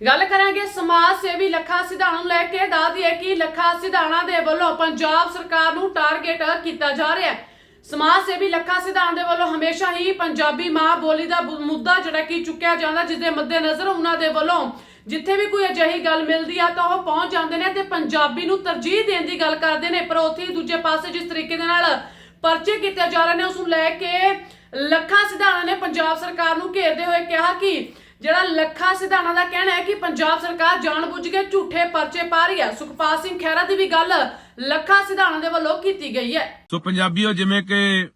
ਗੱਲ ਕਰਾਂਗੇ ਸਮਾਜ ਸੇਵੀ ਲੱਖਾ ਸਿਧਾਣਾ ਨੂੰ ਲੈ ਕੇ ਦੱਸਦੀ ਹੈ ਕਿ ਲੱਖਾ ਸਿਧਾਣਾ ਦੇ ਵੱਲੋਂ ਪੰਜਾਬ ਸਰਕਾਰ ਨੂੰ ਟਾਰਗੇਟ ਕੀਤਾ ਜਾ ਰਿਹਾ ਹੈ। ਸਮਾਜ ਸੇਵੀ ਲੱਖਾ ਸਿਧਾਣਾ ਦੇ ਵੱਲੋਂ ਹਮੇਸ਼ਾ ਹੀ ਪੰਜਾਬੀ ਮਾਂ ਬੋਲੀ ਦਾ ਮੁੱਦਾ ਜਿਹੜਾ ਕਿ ਚੁੱਕਿਆ ਜਾਂਦਾ ਜਿਸ ਦੇ ਮੱਦੇਨਜ਼ਰ ਉਹਨਾਂ ਦੇ ਵੱਲੋਂ ਜਿੱਥੇ ਵੀ ਕੋਈ ਅਜਿਹੀ ਗੱਲ ਮਿਲਦੀ ਆ ਤਾਂ ਉਹ ਪਹੁੰਚ ਜਾਂਦੇ ਨੇ ਤੇ ਪੰਜਾਬੀ ਨੂੰ ਤਰਜੀਹ ਦੇਣ ਦੀ ਗੱਲ ਕਰਦੇ ਨੇ। ਪਰ ਉੱਥੇ ਹੀ ਦੂਜੇ ਪਾਸੇ ਜਿਸ ਤਰੀਕੇ ਦੇ ਨਾਲ ਪਰਚੇ ਕੀਤੇ ਜਾ ਰਹੇ ਨੇ, ਉਸ ਨੂੰ ਲੈ ਕੇ ਲੱਖਾ ਸਿਧਾਣਾ ਨੇ ਪੰਜਾਬ ਸਰਕਾਰ ਨੂੰ ਘੇਰਦੇ ਹੋਏ ਕਿਹਾ ਕਿ ਜਿਹੜਾ ਲੱਖਾ ਸਿਧਾਣਾ ਦਾ ਕਹਿਣਾ ਹੈ ਕਿ ਪੰਜਾਬ ਸਰਕਾਰ ਜਾਣਬੁੱਝ ਕੇ ਝੂਠੇ ਪਰਚੇ ਪਾ ਰਹੀ ਹੈ। ਸੁਖਪਾਲ ਸਿੰਘ ਖਹਿਰਾ ਦੀ ਵੀ ਗੱਲ ਲੱਖਾ ਸਿਧਾਣਾ ਦੇ ਵੱਲੋਂ ਕੀਤੀ ਗਈ ਹੈ। ਸੋ ਪੰਜਾਬੀਓ, ਜਿਵੇਂ ਕਿ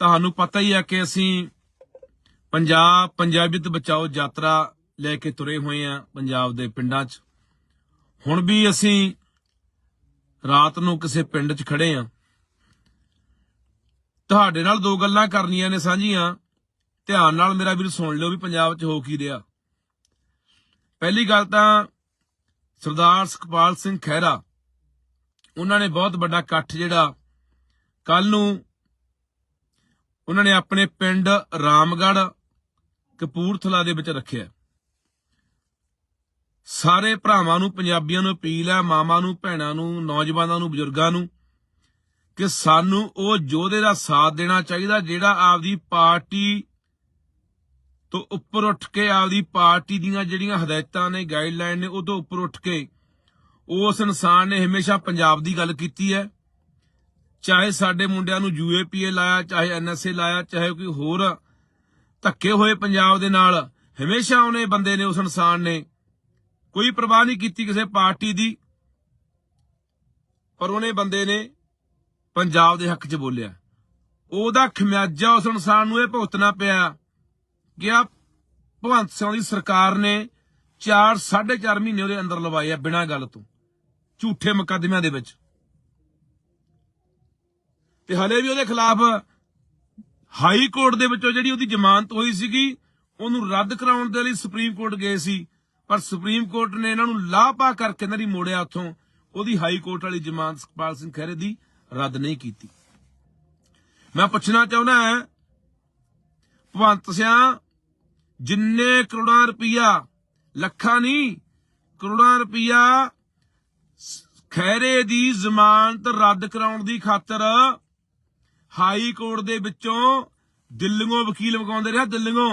ਤੁਹਾਨੂੰ ਪਤਾ ਹੀ ਹੈ ਕਿ ਅਸੀਂ ਪੰਜਾਬ ਪੰਜਾਬੀਅਤ ਬਚਾਓ ਯਾਤਰਾ ਲੈ ਕੇ ਤੁਰੇ ਹੋਏ ਆ ਪੰਜਾਬ ਦੇ ਪਿੰਡਾਂ 'ਚ। ਹੁਣ ਵੀ ਅਸੀਂ ਰਾਤ ਨੂੰ ਕਿਸੇ ਪਿੰਡ 'ਚ ਖੜੇ ਆ ਤੁਹਾਡੇ ਨਾਲ ਦੋ ਗੱਲਾਂ ਕਰਨੀਆਂ ਨੇ ਸਾਂਝੀਆਂ। ਧਿਆਨ ਨਾਲ ਮੇਰਾ ਵੀਰ ਸੁਣ ਲਿਓ ਵੀ ਪੰਜਾਬ 'ਚ ਹੋ ਕੀ ਰਿਹਾ। ਪਹਿਲੀ ਗੱਲ ਤਾਂ ਸਰਦਾਰ ਸੁਖਪਾਲ ਸਿੰਘ ਖਹਿਰਾ, ਉਹਨਾਂ ਨੇ ਬਹੁਤ ਵੱਡਾ ਇਕੱਠ ਜਿਹੜਾ ਕੱਲ ਨੂੰ ਉਹਨਾਂ ਨੇ ਆਪਣੇ ਪਿੰਡ ਰਾਮਗੜ ਕਪੂਰਥਲਾ ਦੇ ਵਿੱਚ ਰੱਖਿਆ। ਸਾਰੇ ਭਰਾਵਾਂ ਨੂੰ, ਪੰਜਾਬੀਆਂ ਨੂੰ ਅਪੀਲ ਹੈ, ਮਾਵਾਂ ਨੂੰ, ਭੈਣਾਂ ਨੂੰ, ਨੌਜਵਾਨਾਂ ਨੂੰ, ਬਜ਼ੁਰਗਾਂ ਨੂੰ ਕਿ ਸਾਨੂੰ ਉਹ ਯੋਧੇ ਦਾ ਸਾਥ ਦੇਣਾ ਚਾਹੀਦਾ ਜਿਹੜਾ ਆਪਦੀ ਪਾਰਟੀ ਤੋਂ ਉੱਪਰ ਉੱਠ ਕੇ ਆਪਦੀ ਪਾਰਟੀ ਦੀਆਂ ਜਿਹੜੀਆਂ ਹਦਾਇਤਾਂ ਨੇ ਗਾਈਡਲਾਈਨ ਨੇ, ਉਹ ਤੋਂ ਉੱਪਰ ਉੱਠ ਕੇ ਉਸ ਇਨਸਾਨ ਨੇ ਹਮੇਸ਼ਾ ਪੰਜਾਬ ਦੀ ਗੱਲ ਕੀਤੀ ਹੈ। ਚਾਹੇ ਸਾਡੇ ਮੁੰਡਿਆਂ ਨੂੰ ਯੂਏਪੀਏ ਲਾਇਆ, ਚਾਹੇ ਐਨਐਸਏ ਲਾਇਆ, ਚਾਹੇ ਕੋਈ ਹੋਰ ਧੱਕੇ ਹੋਏ ਪੰਜਾਬ ਦੇ ਨਾਲ, ਹਮੇਸ਼ਾ ਉਹਨੇ ਬੰਦੇ ਨੇ, ਉਸ ਇਨਸਾਨ ਨੇ ਕੋਈ ਪਰਵਾਹ ਨਹੀਂ ਕੀਤੀ ਕਿਸੇ ਪਾਰਟੀ ਦੀ। ਪਰ ਉਹਨੇ ਬੰਦੇ ਨੇ ਪੰਜਾਬ ਦੇ ਹੱਕ 'ਚ ਬੋਲਿਆ। ਉਹਦਾ ਖਮਿਆਜਾ ਉਸ ਇਨਸਾਨ ਨੂੰ ਇਹ ਭੁਗਤਣਾ ਪਿਆ। ਕਿ ਆ ਭਗਵੰਤ ਸਿੰਘ ਦੀ ਸਰਕਾਰ ਨੇ 4 4.5 ਮਹੀਨੇ ਉਹਦੇ ਅੰਦਰ ਲਵਾਏ ਆ ਬਿਨਾਂ ਗੱਲ ਤੋਂ। ਝੂਠੇ ਮੁਕੱਦਮਿਆਂ ਦੇ ਵਿੱਚ। ਤੇ ਹਲੇ ਵੀ ਉਹਦੇ ਖਿਲਾਫ ਹਾਈ ਕੋਰਟ ਦੇ ਵਿੱਚੋਂ ਜਿਹੜੀ ਉਹਦੀ ਜ਼ਮਾਨਤ ਹੋਈ ਸੀਗੀ, ਉਹਨੂੰ ਰੱਦ ਕਰਾਉਣ ਦੇ ਲਈ ਸੁਪਰੀਮ ਕੋਰਟ ਗਏ ਸੀ। ਪਰ ਸੁਪਰੀਮ ਕੋਰਟ ਨੇ ਇਹਨਾਂ ਨੂੰ ਲਾਪਾ ਕਰਕੇ ਇਹਨਾਂ ਦੀ ਮੋੜਿਆ ਉੱਥੋਂ, ਉਹਦੀ ਹਾਈ ਕੋਰਟ ਵਾਲੀ ਜ਼ਮਾਨਤ ਸੁਖਪਾਲ ਸਿੰਘ ਖਹਿਰੇ ਦੀ ਰੱਦ ਨਹੀਂ ਕੀਤੀ। ਮੈਂ ਪੁੱਛਣਾ ਚਾਹੁੰਦਾ ਹਾਂ ਭਵੰਤ ਸਿਆ ਜਿੰਨੇ ਕਰੋੜਾਂ ਰੁਪਈਆ, ਲੱਖਾਂ ਨਹੀਂ, ਕਰੋੜਾਂ ਰੁਪਈਆ ਖੈਰੇ ਦੀ ਜ਼ਮਾਨਤ ਰੱਦ ਕਰਾਉਣ ਦੀ ਖਾਤਰ ਹਾਈ ਕੋਰਟ ਦੇ ਵਿੱਚੋਂ ਦਿੱਲੀੋਂ ਵਕੀਲ ਮਗਾਉਂਦੇ ਰਿਹਾ ਦਿੱਲੀੋਂ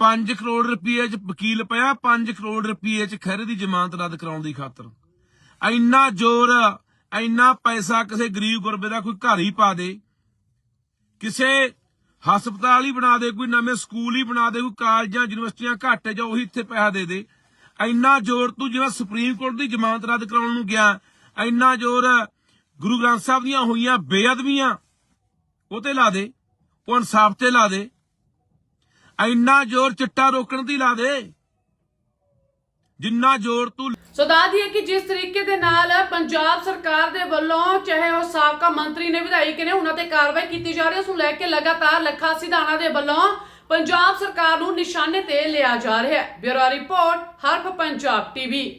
5 ਕਰੋੜ ਰੁਪਏ ਚ ਵਕੀਲ ਪਿਆ 5 ਕਰੋੜ ਰੁਪਏ ਚ ਖੈਰੇ ਦੀ ਜ਼ਮਾਨਤ ਰੱਦ ਕਰਾਉਣ ਦੀ ਖਾਤਰ। ਇੰਨਾ ਜ਼ੋਰ, ਇੰਨਾ ਪੈਸਾ ਕਿਸੇ ਗਰੀਬ ਗੁਰਬੇ ਦਾ ਕੋਈ ਘਰ ਹੀ ਪਾ ਦੇ, ਕਿਸੇ ਹਸਪਤਾਲ ਹੀ ਬਣਾ ਦੇ, ਕੋਈ ਨਵੇਂ ਸਕੂਲ ਹੀ ਬਣਾ ਦੇ, ਕੋਈ ਕਾਲਜਾਂ, ਯੂਨੀਵਰਸਿਟੀਆਂ ਘੱਟ ਹੈ ਉਹੀ ਇੱਥੇ ਪੈਸਾ ਦੇ ਦੇ। ਇੰਨਾ ਜ਼ੋਰ ਤੂੰ ਜਿਵੇਂ ਸੁਪਰੀਮ ਕੋਰਟ ਦੀ ਜ਼ਮਾਨਤ ਰੱਦ ਕਰਾਉਣ ਨੂੰ ਗਿਆ, ਇੰਨਾ ਜ਼ੋਰ ਗੁਰੂ ਗ੍ਰੰਥ ਸਾਹਿਬ ਦੀਆਂ ਹੋਈਆਂ ਬੇਅਦਬੀਆਂ ਉਹ ਤੇ ਲਾ ਦੇ ਉਹ ਇਨਸਾਫ ਤੇ ਲਾ ਦੇ। ਇੰਨਾ ਜ਼ੋਰ ਚਿੱਟਾ ਰੋਕਣ ਦੀ ਲਾ ਦੇ। ਜਿੰਨਾ ਜ਼ੋਰ ਤੂੰ ਸੋ ਦੱਸਦੀ ਹੈ ਕਿ ਜਿਸ ਤਰੀਕੇ ਦੇ ਨਾਲ ਪੰਜਾਬ ਸਰਕਾਰ ਦੇ ਵੱਲੋਂ, ਚਾਹੇ ਉਹ ਸਾਬਕਾ ਮੰਤਰੀ ਨੇ, ਵਿਧਾਇਕ ਨੇ, ਉਹਨਾਂ ਤੇ ਕਾਰਵਾਈ ਕੀਤੀ ਜਾ ਰਹੀ ਹੈ, ਉਸ ਨੂੰ ਲੈ ਕੇ ਲਗਾਤਾਰ ਲੱਖਾ ਸਿਧਾਣਾ ਦੇ ਵੱਲੋਂ ਪੰਜਾਬ ਸਰਕਾਰ ਨੂੰ ਨਿਸ਼ਾਨੇ ਤੇ ਲਿਆ ਜਾ ਰਿਹਾ ਹੈ। Bureau report, Haraf Punjab TV.